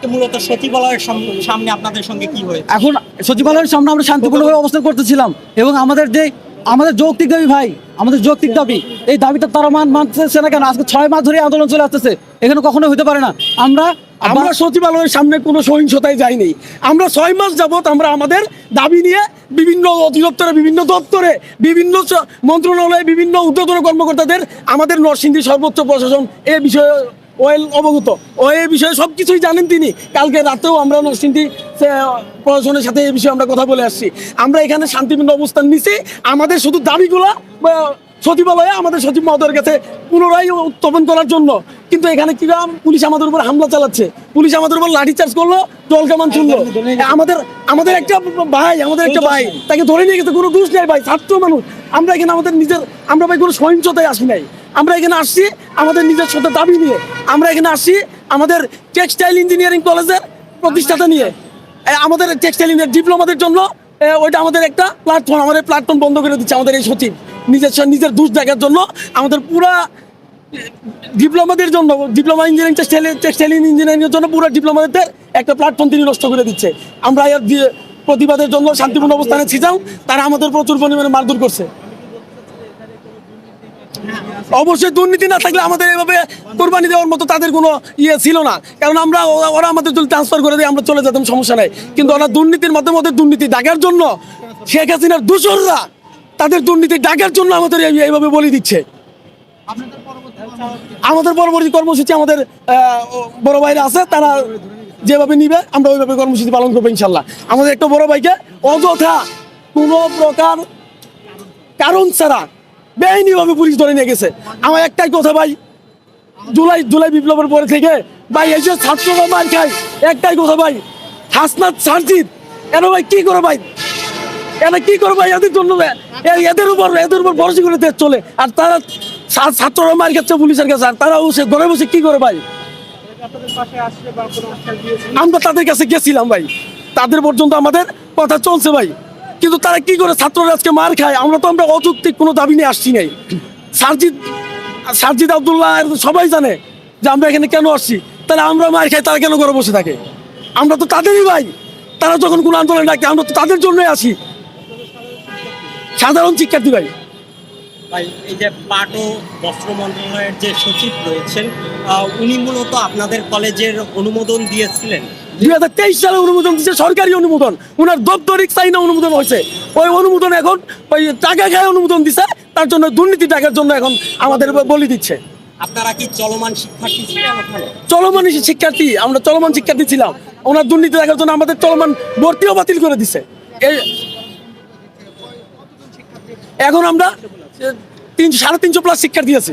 আজকে মূলত সচিবালয়ের সাম- সামনে আপনাদের সঙ্গে কি হয়েছে? এখন সচিবালয়ের সামনে আমরা শান্তিপূর্ণভাবে অবস্থান করতেছিলাম এবং আমাদের যে আমাদের যৌক্তিক দাবি ভাই আমাদের যৌক্তিক দাবি এই দাবিটা তারা মান মানতেছে না কেন? আজকে ছয় মাস ধরে আন্দোলন চলে আসতেছে এখানে কখনো হতে পারে না। আমরা আমরা সচিবালয়ের সামনে কোনো সহিংসতায় যাইনি। আমরা ছয় মাস যাবত আমরা আমাদের দাবি নিয়ে বিভিন্ন অধিদপ্তরে বিভিন্ন দপ্তরে বিভিন্ন মন্ত্রণালয়ে বিভিন্ন উদ্যোতন কর্মকর্তাদের আমাদের নরসিংদী সর্বোচ্চ প্রশাসন এ বিষয়ে ওয়েল অবগত। ও এই বিষয়ে সব কিছুই জানেন তিনি। কালকে রাতেও আমরা নরসিংদী প্রশাসনের সাথে এই বিষয়ে আমরা কথা বলে আসছি। আমরা এখানে শান্তিপূর্ণ অবস্থান নিছি। আমাদের শুধু দাবিগুলা সচিবালয়ে আমাদের সচিব মহোদয়ের কাছে পুনরায় উত্থাপন করার জন্য। কিন্তু এখানে কিরাম পুলিশ আমাদের উপর হামলা চালাচ্ছে। পুলিশ আমাদের উপর লাঠি চার্জ করল, জল কামান শুনলো। আমাদের আমাদের একটা ভাই, আমাদের একটা ভাই, তাকে ধরে নিয়ে গেছে। কোনো দোষ নেই ভাই, ছাত্র মানুষ। আমরা এখানে আমাদের নিজের, আমরা ভাই কোনো সহিংসতায় আসি নাই। আমরা এখানে আসছি আমাদের নিজের দাবি নিয়ে। আমরা এখানে আসছি আমাদের টেক্সটাইল ইঞ্জিনিয়ারিং কলেজের প্রতিষ্ঠাতা নিয়ে। আমাদের টেক্সটাইল ইঞ্জিনিয়ার ডিপ্লোমাদের জন্য ওইটা আমাদের একটা প্ল্যাটফর্ম আমাদের প্ল্যাটফর্ম বন্ধ করে দিচ্ছে আমাদের এই সচিব। নিজের নিজের দোষ দেখার জন্য, আমাদের পুরা ডিপ্লোমাদের জন্য, diploma engineering textile textile engineering এর জন্য পুরো ডিপ্লোমাদের একটা প্ল্যাটফর্ম তিনি নষ্ট করে দিচ্ছে। আমরা এর প্রতিবাদের জন্য শান্তিপূর্ণ অবস্থানে ছিলাম, তারা আমাদের প্রচুর পরিমাণে মারধর করছে। অবশ্যই দুর্নীতি না থাকলে আমাদের এভাবে কোরবানি দেওয়ার মতো তাদের কোনো ইয়ে ছিল না। কারণ আমরা, ওরা আমাদের যদি ট্রান্সফার করে দিয়ে আমরা চলে যেতাম, সমস্যা নাই। কিন্তু ওরা দুর্নীতির মাধ্যমে ওদের দুর্নীতি ডাকার জন্য, শেখ হাসিনার দূষররা তাদের দুর্নীতি ডাকার জন্য আমাদের এই- এইভাবে বলি দিচ্ছে। আমাদের পরবর্তী কর্মসূচি আমাদের বড় ভাইরা আছে, তারা যেভাবে নিবে, আমরা ওইভাবে কর্মসূচি পালন করব ইনশাল্লাহ। আমাদের একটা বড় ভাইকে অযথা কোনো প্রকার কারণ ছাড়া বেআইনিভাবে পুলিশ ধরে নিয়ে গেছে। আমার একটাই কথা ভাই, জুলাই জুলাই বিপ্লবের পরে থেকে ভাই এই যে ছাত্ররা মার খায়, একটাই কথা ভাই, হাসনাত সারজিৎ এরা ভাই কি করে ভাই? এরা কি করে ভাই এদের জন্য এদের উপর এদের উপর ভরসা করে দেশ চলে? আর তারা ছাত্ররা মার খাচ্ছে পুলিশের কাছে, আর তারা বসে ঘরে বসে কি করে ভাই? আমরা তাদের কাছে গেছিলাম ভাই। তাদের পর্যন্ত আমাদের কথা চলছে ভাই। কিন্তু তারা কি করে ছাত্ররা আজকে মার খায়? আমরা তো আমরা অযৌক্তিক কোনো দাবি নিয়ে আসছি নাই। সারজিৎ সারজিৎ আবদুল্লাহ সবাই জানে যে আমরা এখানে কেন আসছি। তাহলে আমরা মার খাই, তারা কেন ঘরে বসে থাকে? আমরা তো তাদেরই ভাই। তারা যখন কোনো আন্দোলন ডাকে, আমরা তো তাদের জন্যই আসি। সাধারণ শিক্ষার্থী ভাই। ভাই, এই যে পাট ও বস্ত্র মন্ত্রণালয়ের যে সচিব রয়েছেন উনি মূলত আপনাদের কলেজের অনুমোদন দিয়েছিলেন। দুই হাজার তেইশ সালে অনুমোদন দিচ্ছে সরকারি অনুমোদন। ওনার দপ্তরিক চাইনা অনুমোদন হয়েছে। ওই অনুমোদন এখন ওই টাকা খায় অনুমোদন দিচ্ছে তার জন্য দুর্নীতি টাকার জন্য এখন আমাদের বলি দিচ্ছে। আপনারা কি চলমান শিক্ষার্থী ছিলেন চলমান শিক্ষার্থী আমরা চলমান শিক্ষার্থী ছিলাম। ওনার দুর্নীতি দেখার জন্য আমাদের চলমান ভর্তিও বাতিল করে দিছে। এই এখন আমরা তিন সাড়ে তিনশো প্লাস শিক্ষার্থী আছে।